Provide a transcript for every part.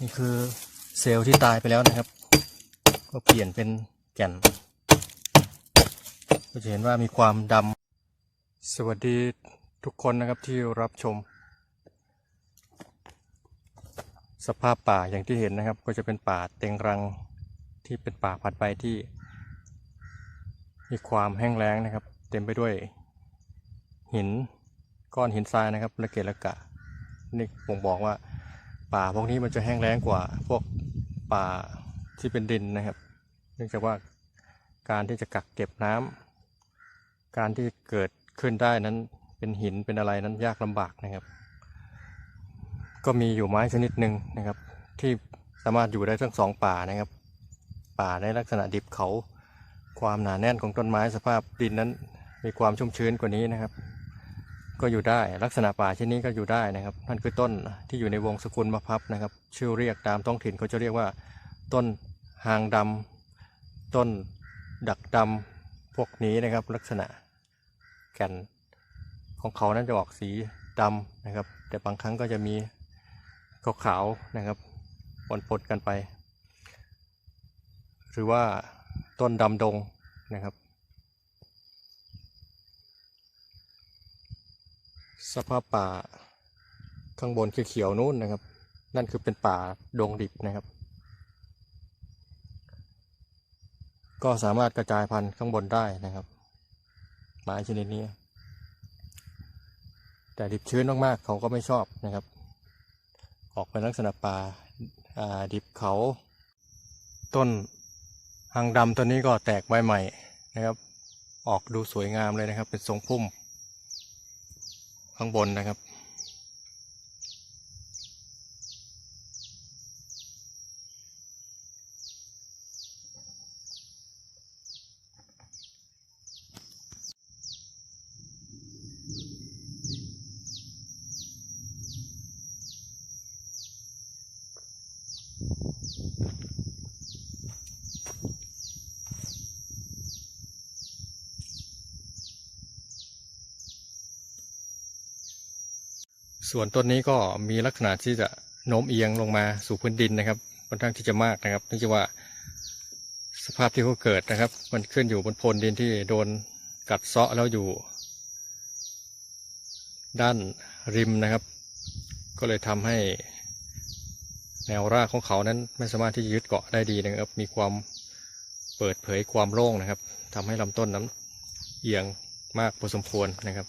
นี่คือเซลล์ที่ตายไปแล้วนะครับ ก็เปลี่ยนเป็นแก่น ก็จะเห็นว่ามีความดำสวัสดีทุกคนนะครับที่รับชม สภาพป่าอย่างที่เห็นนะครับ ก็จะเป็นป่าเต็งรังที่เป็นป่าผัดใบที่ มีความแห้งแล้งนะครับ เต็มไปด้วยหิน ก้อนหินทรายนะครับระเกะระกะนี่ผมบอกว่า ป่าพวกนี้มันจะแห้งแล้งกว่า พวกป่าที่เป็นดินนะครับ เนื่องจากว่าการที่จะกักเก็บน้ำการที่เกิดขึ้นได้นั้นเป็นหินเป็นอะไรนั้นยากลำบากนะครับ ก็มีอยู่ไม้ชนิดหนึ่งนะครับ ที่สามารถอยู่ได้ทั้งสองป่านะครับ ป่าในลักษณะดิบเขา ความหนาแน่นของต้นไม้สภาพดินนั้น มีความชุ่มชื้นกว่านี้นะครับ ก็อยู่ได้ ลักษณะป่าเช่นนี้ก็อยู่ได้นะครับนั่นคือต้นที่อยู่ในวงสกุลมะพร้าวนะครับ ชื่อเรียกตามท้องถิ่นเขาจะเรียกว่า ต้นหางดำต้นดักดำพวกนี้นะครับ ลักษณะแก่นของเขานั้นจะออกสีดำนะครับ แต่บางครั้งก็จะมีขาวๆนะครับปนปนกันไป หรือว่าต้นดำดงนะครับ สภาพป่าข้างบนคือเขียวนู้นนะครับ นั่นคือเป็นป่าดงดิบนะครับ ก็สามารถกระจายพันธุ์ข้างบนได้นะครับไม้ชนิดนี้ แต่ดิบชื้นมากๆเขาก็ไม่ชอบนะครับ ออกเป็นลักษณะป่าอ่าดิบเขา ต้นหางดำตัวนี้ก็แตกใบใหม่นะครับ ออกดูสวยงามเลยนะครับ เป็นทรงพุ่ม ข้างบนนะครับ ส่วนต้นนี้ก็มีลักษณะที่จะโน้มเอียงลงมาสู่พื้นดินนะครับค่อนข้างที่จะมากนะครับเนื่องจากว่าสภาพที่เขาเกิดนะครับ มันขึ้นอยู่บนโพนดินที่โดนกัดเซาะแล้วอยู่ ด้านริมนะครับ ก็เลยทำให้แนวรากของเขานั้นไม่สามารถที่จะยึดเกาะได้ดีนะครับ มีความเปิดเผยความโล่งนะครับทำให้ลำต้นนั้นเอียงมากพอสมควรนะครับ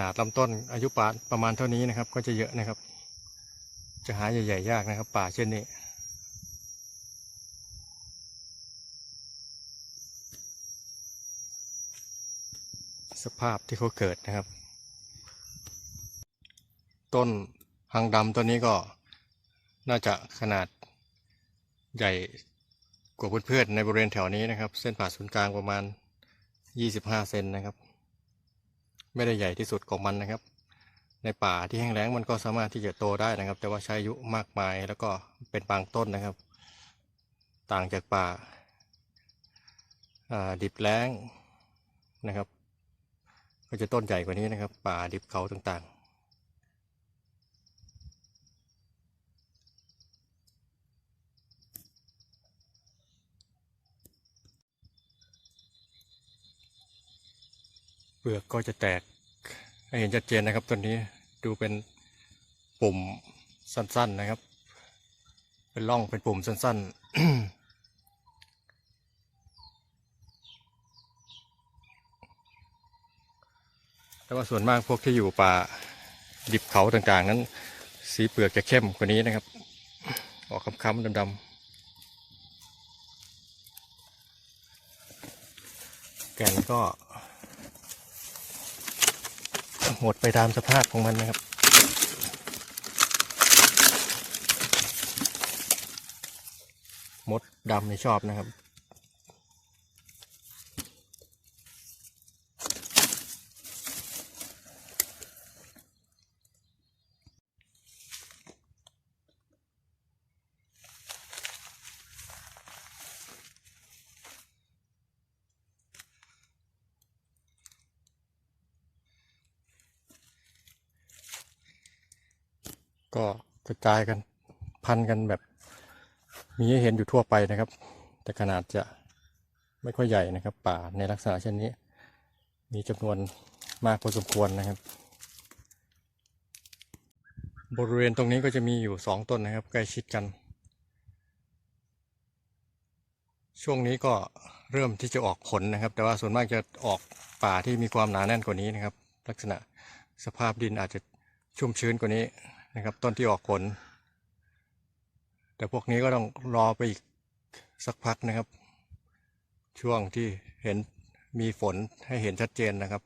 นาดลำต้นอายุป่าประมาณเท่านี้นะครับ ก็จะเยอะนะครับ จะหาใหญ่ๆยากนะครับ ป่าเช่นนี้สภาพที่เขาเกิดนะครับ ต้นหางดำต้นนี้ก็น่าจะขนาดใหญ่กว่าเพื่อนๆในบริเวณแถวนี้นะครับ เส้นผ่าศูนย์กลางประมาณ 25 เซนนะครับ ไม่ได้ใหญ่ที่สุดของมันนะครับ ในป่าที่แห้งแล้งมันก็สามารถที่จะโตได้นะครับ แต่ว่าใช้อายุมากมายแล้วก็เป็นบางต้นนะครับ ต่างจากป่าอ่าดิบแล้งนะครับ ก็จะต้นใหญ่กว่านี้นะครับ ป่าดิบเขาต่างๆ เปลือกก็จะแตกให้เห็นชัดเจนนะครับตัวนี้ดูเป็นปุ่มสั้นๆนะครับ เป็นร่องเป็นปุ่มสั้นๆ แต่ว่าส่วนมากพวกที่อยู่ป่าดิบเขาต่างๆ นั้น สีเปลือกจะเข้มกว่านี้นะครับ ออกค้ำๆดำๆ แกนก็ หดไปตามสภาพของมันนะครับ มดดำในชอบนะครับ ก็กระจายกันพันกันแบบ มีให้เห็นอยู่ทั่วไปนะครับ แต่ขนาดจะไม่ค่อยใหญ่นะครับ ป่าในลักษณะเช่นนี้ มีจำนวนมากพอสมควรนะครับ บริเวณตรงนี้ก็จะมีอยู่สองต้นนะครับใกล้ชิดกัน ช่วงนี้ก็เริ่มที่จะออกผลนะครับ แต่ว่าส่วนมากจะออกป่าที่มีความหนาแน่นกว่านี้นะครับ ลักษณะสภาพดินอาจจะชุ่มชื้นกว่านี้ นะครับ ต้นที่ออกผล แต่พวกนี้ก็ต้องรอไปอีกสักพักนะครับ ช่วงที่เห็นมีฝนให้เห็นชัดเจนนะครับ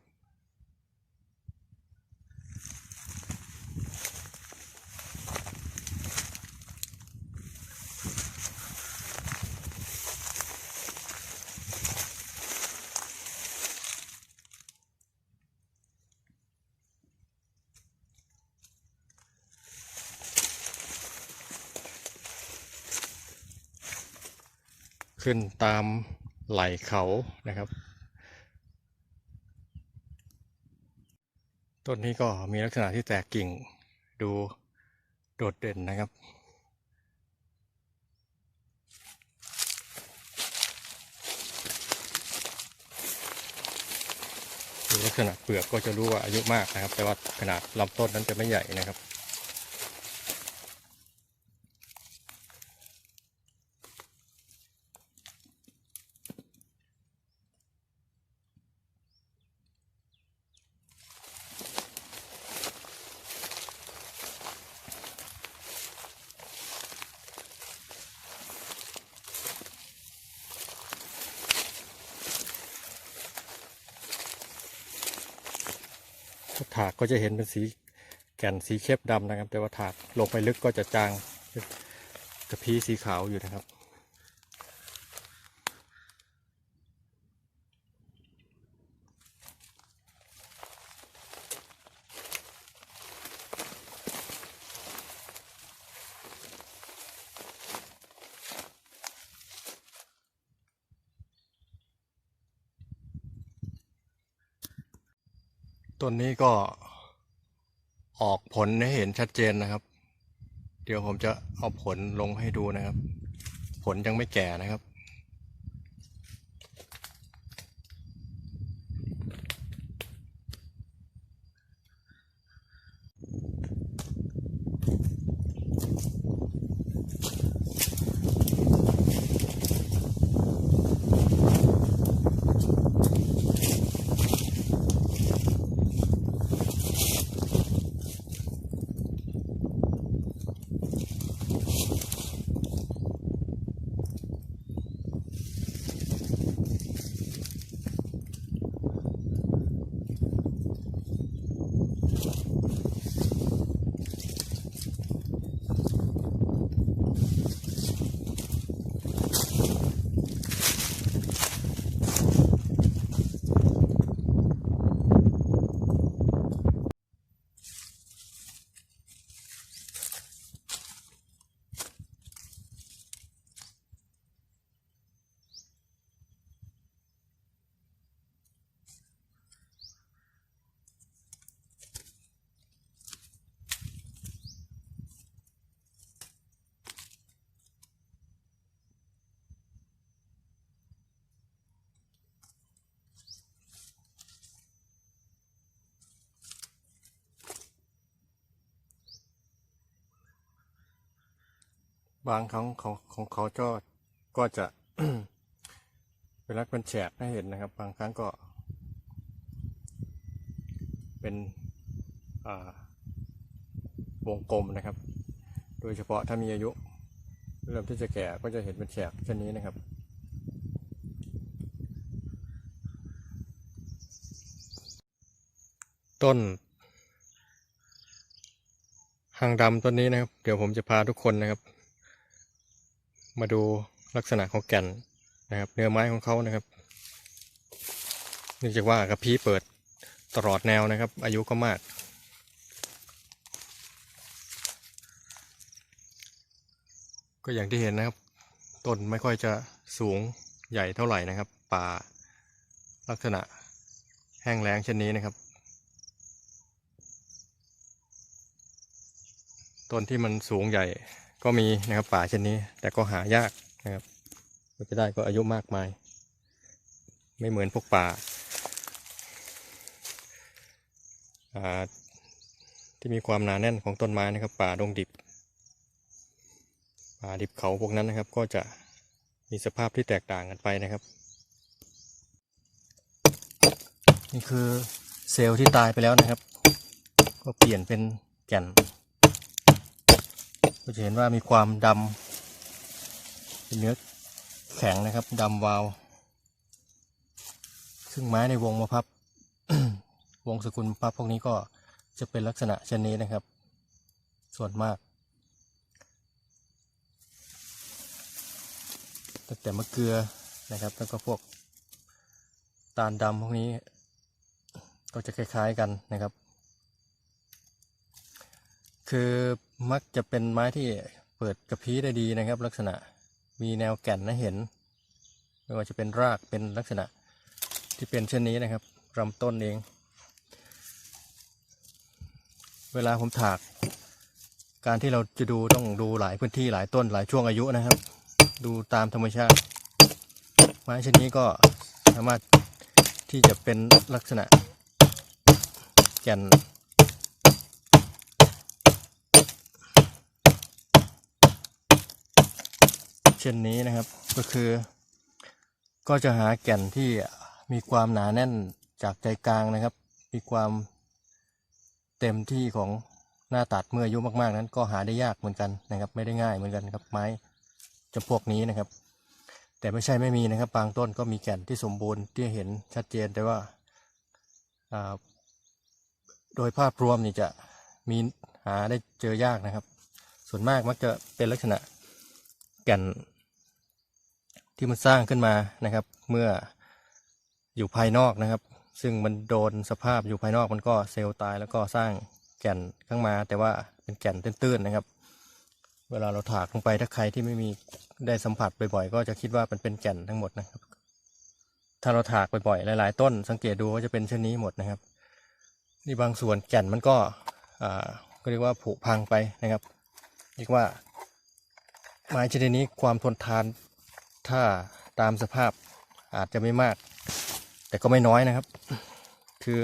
ขึ้นตามไหล่เขานะครับ ต้นนี้ก็มีลักษณะที่แตกกิ่งดูโดดเด่นนะครับดูลักษณะเปลือกก็จะรู้ว่าอายุมากนะครับ แต่ว่าขนาดลำต้นนั้นจะไม่ใหญ่นะครับ ถากก็จะเห็นเป็นสีแก่นสีเข้มดำนะครับ แต่ว่าถากลงไปลึกก็จะจางกระพี้สีขาวอยู่นะครับ ต้นนี้ก็ออกผลให้เห็นชัดเจนนะครับ เดี๋ยวผมจะเอาผลลงให้ดูนะครับ ผลยังไม่แก่นะครับ บางครั้งของของเขาก็ก็จะเป็นลักษณะเป็นแฉกให้เห็นนะครับ บางครั้งก็ เป็นวงกลมนะครับ โดยเฉพาะถ้ามีอายุเริ่มที่จะแก่ก็จะเห็นเป็นแฉกเช่นนี้นะครับ ต้นหางดำต้นนี้นะครับ เดี๋ยวผมจะพาทุกคนนะครับ มาดูลักษณะของแก่นนะครับเนื้อไม้ของเขานะครับเนื่องจากว่ากระพี้เปิดตลอดแนวนะครับ อายุก็มาก ก็อย่างที่เห็นนะครับ ต้นไม่ค่อยจะสูงใหญ่เท่าไหร่นะครับ ป่าลักษณะแห้งแล้งเช่นนี้นะครับ ต้นที่มันสูงใหญ่ ก็มีนะครับป่าเช่นนี้ แต่ก็หายากนะครับก็จะได้ก็อายุมากมาย ไม่เหมือนพวกป่าอ่าที่มีความหนาแน่นของต้นไม้นะครับ ป่าดงดิบ ป่าดิบเขาพวกนั้นนะครับ ก็จะมีสภาพที่แตกต่างกันไปนะครับ นี่คือเซลล์ที่ตายไปแล้วนะครับ ก็เปลี่ยนเป็นแก่น ก็จะเห็นว่ามีความดำเป็นเนื้อแข็งนะครับดำวาว ซึ่งไม้ในวงมะพับ วงสกุลมะพับพวกนี้ก็จะเป็นลักษณะเช่นนี้นะครับ ส่วนมากตั้งแต่มะเกลือนะครับ แล้วก็พวกตาลดำพวกนี้ก็จะคล้ายๆกันนะครับ คือ มักจะเป็นไม้ที่เปิดกระพี้ได้ดีนะครับ ลักษณะมีแนวแก่นนะเห็น ไม่ว่าจะเป็นรากเป็นลักษณะที่เป็นเช่นนี้นะครับลำต้นเอง เวลาผมถาก การที่เราจะดูต้องดูหลายพื้นที่หลายต้นหลายช่วงอายุนะครับ ดูตามธรรมชาติ ไม้ชนิดนี้ก็สามารถที่จะเป็นลักษณะแก่น เช่นนี้นะครับ ก็คือ ก็จะหาแก่นที่มีความหนาแน่นจากใจกลางนะครับ มีความเต็มที่ของหน้าตัดเมื่ออายุมากๆ นั้น ก็หาได้ยากเหมือนกันนะครับ ไม่ได้ง่ายเหมือนกันครับไม้จำพวกนี้นะครับ แต่ไม่ใช่ไม่มีนะครับบางต้นก็มีแก่นที่สมบูรณ์ที่เห็นชัดเจนแต่ว่าอ่าโดยภาพรวมนี่จะมีหาได้เจอยากนะครับ ส่วนมากมักจะเป็นลักษณะ แก่น ที่มันสร้างขึ้นมานะครับ เมื่ออยู่ภายนอกนะครับ ซึ่งมันโดนสภาพอยู่ภายนอกมันก็เซลล์ตายแล้วก็สร้างแก่นข้างมา แต่ว่าเป็นแก่นตื้นๆนะครับ เวลาเราถากลงไปถ้าใครที่ไม่มีได้สัมผัสบ่อยๆก็จะคิดว่ามันเป็นแก่นทั้งหมดนะครับ ถ้าเราถากบ่อยๆหลาย ๆ ต้น สังเกตดูว่าจะเป็นเช่นนี้หมดนะครับนี่บางส่วนแก่นมันก็อ่าก็เรียกว่าผุพังไปนะครับ เรียกว่า ไม้ชนิดนี้ความทนทานถ้าตามสภาพอาจจะไม่มาก แต่ก็ไม่น้อยนะครับ คือ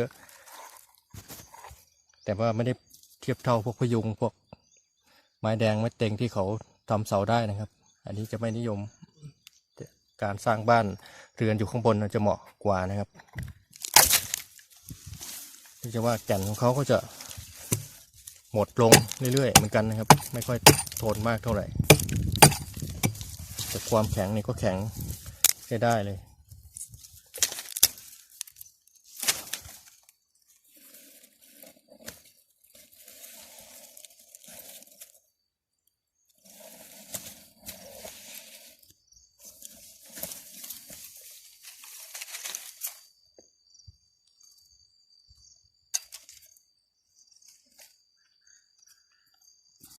แต่ว่าไม่ได้เทียบเท่าพวกพยุงพวกไม้แดงไม้เต็งที่เขาทำเสาได้นะครับ อันนี้จะไม่นิยมการสร้างบ้านเรือนอยู่ข้างบนจะเหมาะกว่านะครับเนื่องจากว่าแก่นของเขาก็จะหมดลงเรื่อยๆเหมือนกันนะครับ ไม่ค่อยทนมากเท่าไหร่ แต่ความแข็งนี่ก็แข็งใช้ได้เลย